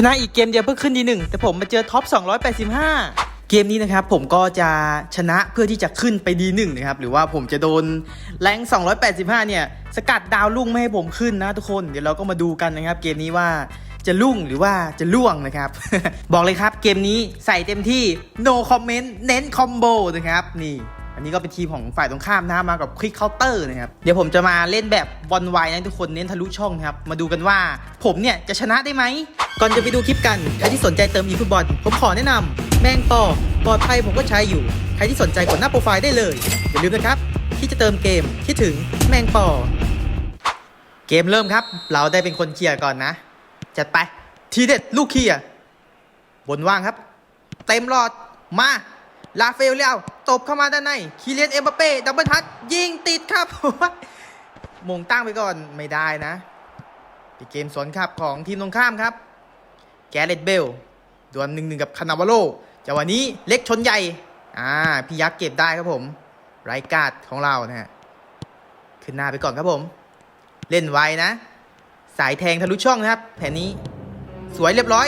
ชนะอีกเกมเดียวเพื่อขึ้นดีหนึ่งแต่ผมมาเจอท็อป 285 เกมนี้นะครับผมก็จะชนะเพื่อที่จะขึ้นไปดีหนึ่งนะครับหรือว่าผมจะโดนแรง 285 เนี่ยสกัดดาวลุ่งไม่ให้ผมขึ้นนะทุกคนเดี๋ยวเราก็มาดูกันนะครับ เกมนี้ว่าจะลุ่งหรือว่าจะล่วงนะครับ บอกเลยครับเกมนี้ใส่เต็มที่ no comment เน้นคอมโบนะครับนี่อันนี้ก็เป็นทีมของฝ่ายตรงข้ามนะมากับคลิกเคาน์เตอร์นะครับ เดี๋ยวผมจะมาเล่นแบบบอลไวนะทุกคนเน้นทะลุช่องนะครับ มาดูกันว่าผมเนี่ยจะชนะได้ไหม ก่อนจะไปดูคลิปกัน ใครที่สนใจเติมอีฟุตบอลผมขอแนะนำแมงปอปลอดภัยผมก็ใช้อยู่ ใครที่สนใจกดหน้าโปรไฟล์ได้เลย อย่าลืมนะครับ ที่จะเติมเกมคิดถึงแมงปอ เกมเริ่มครับ เราได้เป็นคนเคลียร์ก่อนนะ จัดไป ทีเด็ดลูกเคลียร์บนว่างครับ เต็มหลอดมาลาเฟลเลียวตบเข้ามาด้านในคีเลียนเอ็มบัปเป้ดับเบิลทัชยิงติดครับมงตั้งไปก่อนไม่ได้นะเป็นเกมสวนครับของทีมตรงข้ามครับ แกเรตเบลดวลหนึ่งหนึ่งกับคานาวาโลจังหวะนี้เล็กชนใหญ่อ่าพี่ยักษ์เก็บได้ครับผมไรกาดของเรานะฮะขึ้นหน้าไปก่อนครับผม เล่นไวนะ สายแทงทะลุช่องนะครับ แผนนี้สวยเรียบร้อย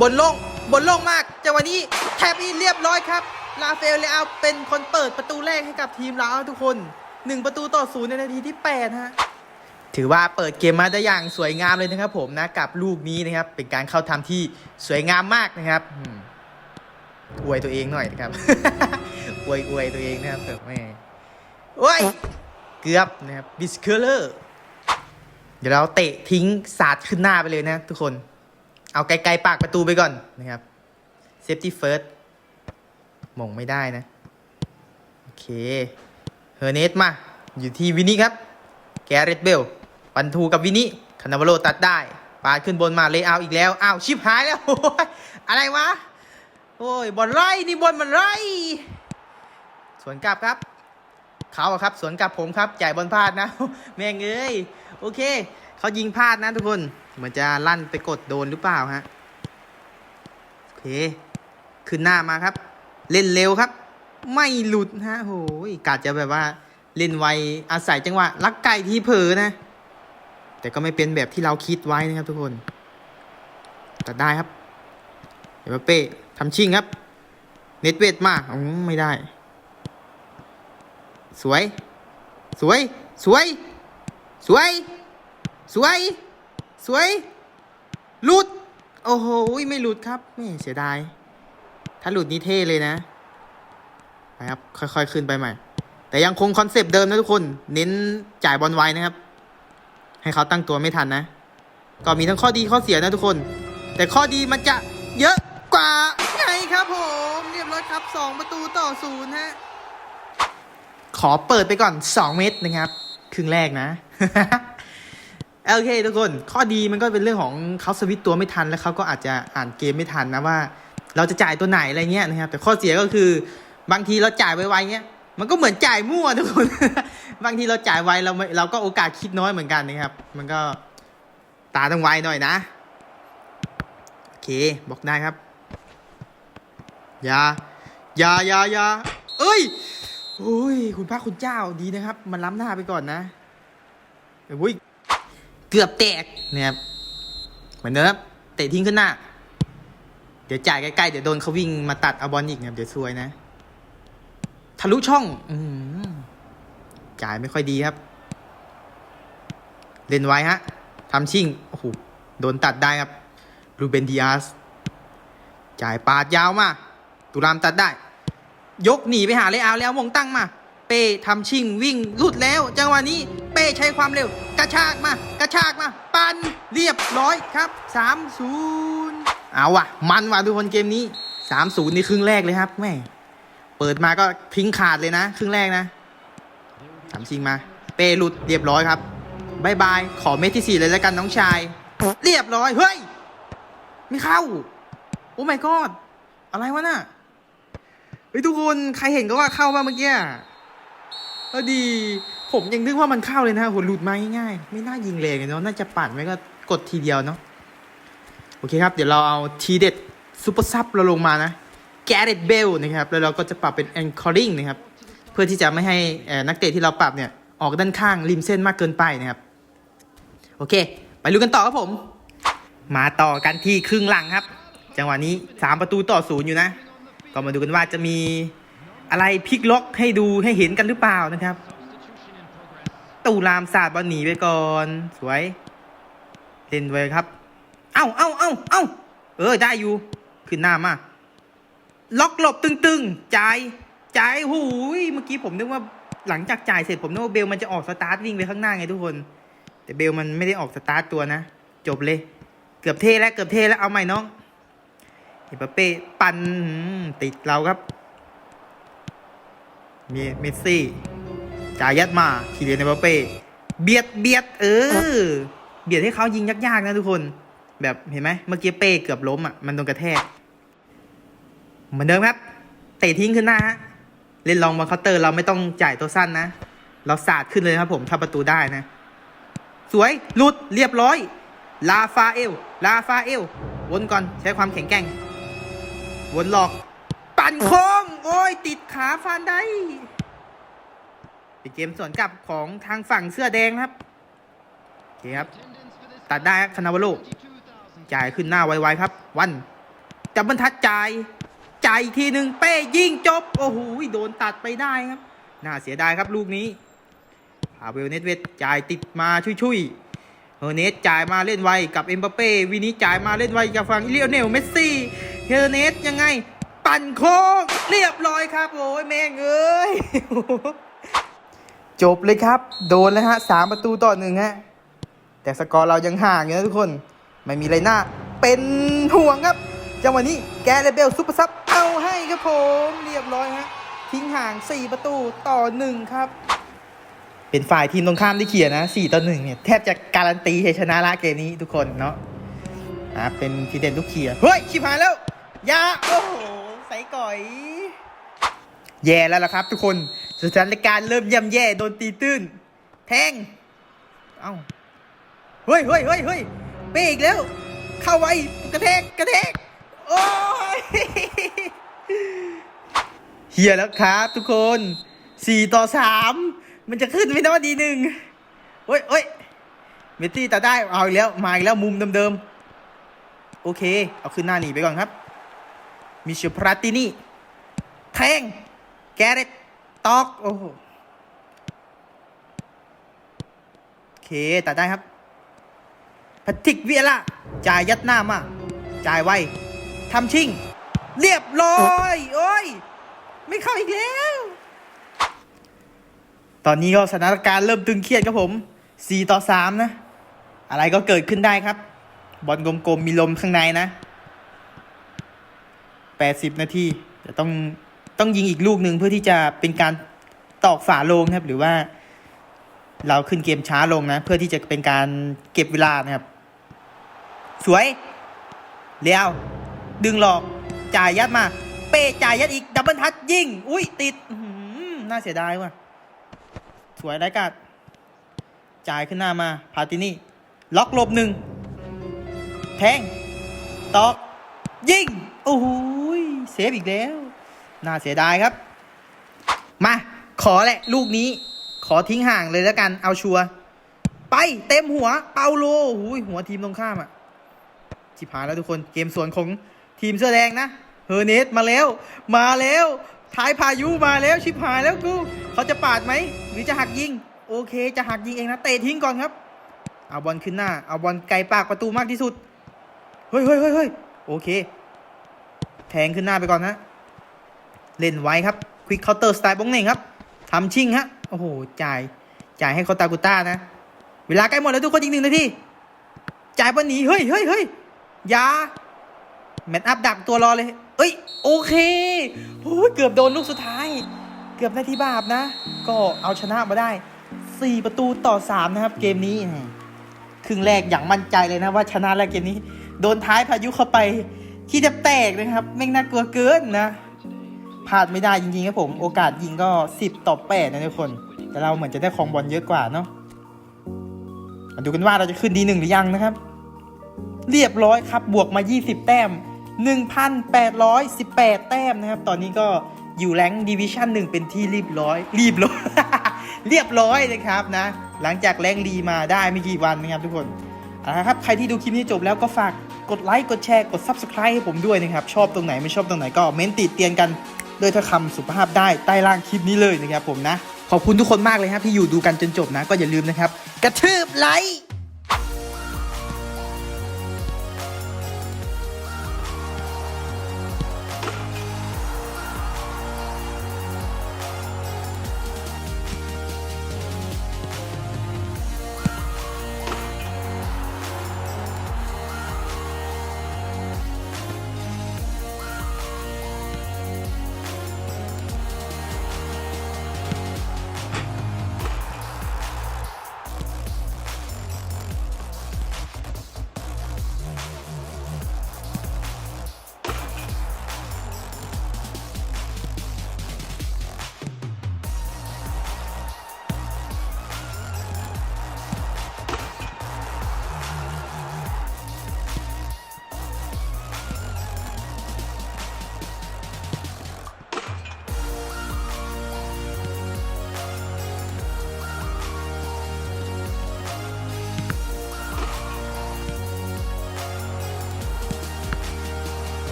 บนโล่งบนโล่งมากจังหวะนี้แทบอีเรียบร้อยครับลาเฟลเลอาเป็นคนเปิดประตูแรกให้กับทีมเราทุกคน 1 ประตูต่อศูนย์ในนาทีที่8ฮะ ถือว่าเปิดเกมมาได้อย่างสวยงามเลยนะครับผมนะกับลูกนี้นะครับ เป็นการเข้าทำที่สวยงามมากนะครับอวยตัวเองหน่อยนะครับอวยอวยตัวเองนะครับแม่โอ้ยเกือบนะครับบิสเคอร์เลอร์เดี๋ยวเราเตะทิ้งสาดขึ้นหน้าไปเลยนะ ทุกคน เอาไกลๆปากประตูไปก่อนนะครับเซฟตี้เฟิร์สมงไม่ได้นะ โอเคเฮอร์เนสมา อยู่ที่วินิครับ แกเรตเบล ปันทูกับวินิคานาวโลตัดได้ปาดขึ้นบนมาเลยเอาอีกแล้วอ้าวชิบหายแล้วโอ้ยอะไรวะโอ้ยบอลไรนี่บอลมันไรสวนกลับครับเขาอะครับสวนกลับผมครับจ่ายบอลพลาดนะ แม่งเอ้ยโอเคเขายิงพลาดนะทุกคนเหมือนจะลั่นไปกดโดนหรือเปล่าฮะโอเคขึ้นหน้ามาครับ เล่นเร็วครับ ไม่หลุดฮะโหยกาดจะแบบว่าเล่นไวอาศัยจังหวะลักไก่ทีเผลอนะ แต่ก็ไม่เป็นแบบที่เราคิดไว้นะครับทุกคน ตัดได้ครับเดี๋ยวเป้ทำชิงครับ เน็ตเวทมาอืมไม่ได้ สวย สวย สวย สวย สวย สวย หลุด โอ้โห ไม่หลุดครับไม่เสียดาย ถ้าหลุดนี่เท่เลยนะไปครับ ค่อยๆ ขึ้นไปใหม่ แต่ยังคงคอนเซปต์เดิมนะทุกคน เน้นจ่ายบอลไวนะครับ ให้เขาตั้งตัวไม่ทันนะ ก็มีทั้งข้อดีข้อเสียนะทุกคน แต่ข้อดีมันจะเยอะกว่าไงครับผมเรียบร้อยครับ 2 ประตูต่อศูนย์ฮะขอเปิดไปก่อน 2 เม็ดนะครับครึ่งแรกนะโอเคทุกคน ข้อดีมันก็เป็นเรื่องของเขาสวิตตัวไม่ทันแล้วเขาก็อาจจะอ่านเกมไม่ทันนะว่า เราจะจ่ายตัวไหนอะไรเงี้ยนะครับ แต่ข้อเสียก็คือบางทีเราจ่ายไวๆเงี้ย มันก็เหมือนจ่ายมั่วทุกคน บางทีเราจ่ายไวเราไม่เราก็โอกาสคิดน้อยเหมือนกันนะครับ มันก็ตาต้องไวหน่อยนะ โอเคบอกได้ครับอย่าอย่าอย่าอย่าเอ้ยโอ้ยคุณพระคุณเจ้าดีนะครับ มันล้ำหน้าไปก่อนนะโอ้ยเกือบแตกนะครับเหมือนเดิมครับเตะทิ้งขึ้นหน้า เดี๋ยวจ่ายใกล้ๆเดี๋ยวโดนเขาวิ่งมาตัดเอาบอลอีกนะครับเดี๋ยวซวยนะ ทะลุช่องอืจ่ายไม่ค่อยดีครับ เล่นไว้ฮะทำชิ่งโอ้โหโดนตัดได้ครับรูเบนดิอาสจ่ายปาดยาวมา ตุรามตัดได้ ยกหนีไปหาเลอาแล้วมงตั้งมา เป้ทำชิ่งวิ่งหลุดแล้ว จังหวะนี้ เป้ใช้ความเร็ว กระชากมา กระชากมา ปันเรียบร้อยครับ3 0เอาว่ะ มันว่ะทุกคนเกมนี้3 0นี่ครึ่งแรกเลยครับแม่ เปิดมาก็ทิ้งขาดเลยนะ ครึ่งแรกนะทำชิงมา เป้หลุดเรียบร้อยครับบายบาย ขอเม็ดที่สี่เลยแล้วกันน้องชาย เรียบร้อย เฮ้ย ไม่เข้า โอ้ my god อะไรวะน่ะเฮ้ยทุกคน ใครเห็นก็ว่าเข้ามาเมื่อกี้เออดี ผมยังนึกว่ามันเข้าเลยนะโหหลุดมาง่ายๆไม่น่ายิงแรงเลยเนาะน่าจะปัดไว้ก็กดทีเดียวเนาะโอเคครับ เดี๋ยวเราเอาทีเด็ดซูเปอร์ซับเราลงมานะ แกเรตเบลนะครับ แล้วเราก็จะปรับเป็น anchoring นะครับ เพื่อที่จะไม่ให้นักเตะที่เราปรับเนี่ยออกด้านข้างริมเส้นมากเกินไปนะครับ โอเค ไปลุยกันต่อครับผม มาต่อกันที่ครึ่งหลังครับ จังหวะนี้สามประตูต่อศูนย์อยู่นะ ก็มาดูกันว่าจะมีอะไรพลิกล็อกให้ดูให้เห็นกันหรือเปล่านะครับ ตูรามศาสตร์บอลหนีไปก่อน สวยเล่นไว้ครับ เอ้าเอ้าเอ้าเอ้าเออได้อยู่ ขึ้นหน้ามา ล็อกหลบตึงๆ จ่าย จ่ายหูย เมื่อกี้ผมนึกว่าหลังจากจ่ายเสร็จผมนึกว่าเบลมันจะออกสตาร์ทวิ่งไปข้างหน้าไงทุกคน แต่เบลมันไม่ได้ออกสตาร์ทตัวนะ จบเลย เกือบเท่แล้วเกือบเท่แล้วเอาใหม่น้องเอเปเป้ปั่นติดเราครับ มีเมสซี่ จ่ายยัดมาคีเรียนเอเปเป้เบียดเบียดเออ เบียดให้เขายิงยากๆนะทุกคน แบบเห็นไหมเมื่อกี้เป้เกือบล้มอะมันโดนกระแทก เหมือนเดิมครับ เตะทิ้งขึ้นหน้าฮะเล่นลองบอลเคาน์เตอร์เราไม่ต้องจ่ายตัวสั้นนะ เราสาดขึ้นเลยครับผมถ้าประตูได้นะ สวยหลุดเรียบร้อย ลาฟาเอล ลาฟาเอล วนก่อนใช้ความแข็งแกร่ง วนหลอก ปั่นโค้ง โอ้ย ติดขาฟานได้เป็นเกมสวนกลับของทางฝั่งเสื้อแดงครับโอเคครับ ตัดได้คานาวาโลจ่ายขึ้นหน้าไวๆครับ วันจับบรรทัดจ่าย จ่ายอีกทีหนึ่งเป้ยิงจบ โอ้โหโดนตัดไปได้ครับ น่าเสียดายครับลูกนี้พาเวลเนตเวทจ่ายติดมาชุยๆเฮอร์เนสจ่ายมาเล่นไวกับเอ็มบัปเป้วินิจ่ายมาเล่นไวกับฝั่งอิเลโอเนลเมสซี่เฮอร์เนสยังไง ปั่นโค้งเรียบร้อยครับ โอ้ยแม่งเอ้ยจบเลยครับ โดนแล้วฮะสามประตูต่อหนึ่งฮะแต่สกอร์เรายังห่างอยู่นะทุกคน ไม่มีอะไรน่าเป็นห่วงครับ จังหวะนี้แกเรเบลซุปเปอร์ซับเอาให้ครับผมเรียบร้อยฮะทิ้งห่าง 4 ประตูต่อ 1 ครับ เป็นฝ่ายทีมตรงข้ามที่เขียนนะ 4 ต่อ 1 เนี่ย แทบจะการันตีชัยชนะละเกมนี้ทุกคนเนาะอะเป็นทีเด่นลูกเขียเฮ้ยชิบหายแล้วยาโอ้โหใส่ก่อย แย่แล้วล่ะครับ ทุกคนสถานการณ์เริ่มย่ำแย่โดนตีตื้น แทง เอ้าเฮ้ยเฮ้ยเฮ้ยเฮ้ยเปอีกแล้ว เข้าไว้กระแทกกระแทก โอ้ยเฮียแล้วครับทุกคนสี่ต่อสามมันจะขึ้นไม่นอดีหนึ่งเฮ้ยเฮ้ยเมตตี้ตัดได้เอาอีกแล้วมาอีกแล้วมุมเดิมๆโอเค เอาขึ้นหน้าหนีไปก่อนครับ มิเชลพราตินี่แทงแกเรตตอกโอ้โหโอเคตัดได้ครับแพทริกเวียล่าจ่ายยัดหน้ามาจ่ายไว ทำชิงเรียบร้อย โอ้ย ไม่เข้าอีกแล้ว ตอนนี้ก็สถานการณ์เริ่มตึงเครียดครับผม 4 ต่อ 3 นะ อะไรก็เกิดขึ้นได้ครับ บอลกลมๆมีลมข้างในนะ 80 นาทีแต่ต้องต้องยิงอีกลูกหนึ่งเพื่อที่จะเป็นการตอกฝาลงครับ หรือว่าเราขึ้นเกมช้าลงนะ เพื่อที่จะเป็นการเก็บเวลานะครับ สวยเลี้ยว ดึงหลอกจ่ายยัดมา เป้จ่ายยัดอีกดับเบิลทัชยิงอุ้ยติดน่าเสียดายว่ะ สวยไรกัดจ่ายขึ้นหน้ามาพาตินี่ล็อกลบหนึ่งแทงตอกยิงโอ้โหเซฟอีกแล้ว น่าเสียดายครับ มาขอแหละลูกนี้ ขอทิ้งห่างเลยแล้วกันเอาชัวไปเต็มหัวเปาโลหูยหัวทีมตรงข้ามอะชิบหายแล้วทุกคนเกมสวนของ ทีมเสื้อแดงนะเฮอร์เนสมาแล้ว มาแล้วท้ายพายุมาแล้วชิบหายแล้วกูเขาจะปาดไหมหรือจะหักยิง โอเค จะหักยิงเองนะเตะทิ้งก่อนครับเอาบอลขึ้นหน้าเอาบอลไกลปากประตูมากที่สุดเฮ้ยเฮ้ยเฮ้ยโอเคแทงขึ้นหน้าไปก่อนนะเล่นไว้ครับควิกเคาน์เตอร์สไตล์บ้องเน่งครับทำชิงฮะโอ้โหจ่ายจ่ายให้เขาตากุต้านะ เวลาใกล้หมดแล้วทุกคนอีกหนึ่งนาทีจ่ายบอลหนีเฮ้ยเฮ้ยเฮ้ยอยา แมตช์อัพดักตัวรอเลย เอ้ย โอเคโอ้ยเกือบโดนลูกสุดท้าย เกือบได้ที่บาปนะ ก็เอาชนะมาได้ 4 ประตูต่อ 3 นะครับ เกมนี้ ครึ่งแรกอย่างมั่นใจเลยนะว่าชนะแล้วเกมนี้ โดนท้ายพายุเข้าไป ที่จะแตกนะครับแม่งน่ากลัวเกินนะพลาดไม่ได้จริงๆครับผม โอกาสยิงก็ 10 ต่อ 8 นะทุกคน แต่เราเหมือนจะได้ของบอลเยอะกว่าเนาะมาดูกันว่าเราจะขึ้นดีหนึ่งหรือยังนะครับ เรียบร้อยครับบวกมา 20 แต้ม 1,818 แต้มนะครับ ตอนนี้ก็อยู่แรงดิวิชั่นหนึ่งเป็นที่รีบร้อย รีบร้อย เรียบร้อยนะครับนะ หลังจากแรงรีมาได้ไม่กี่วันนะครับทุกคนเอาละครับใครที่ดูคลิปนี้จบแล้วก็ฝากกดไลค์กดแชร์กด Subscribe ให้ผมด้วยนะครับ ชอบตรงไหนไม่ชอบตรงไหนก็เม้นติดเตียนกันโดยถ้อยคำสุภาพได้ใต้ล่างคลิปนี้เลยนะครับผมนะ ขอบคุณทุกคนมากเลยครับที่อยู่ดูกันจนจบนะ ก็อย่าลืมนะครับ กระทืบไลค์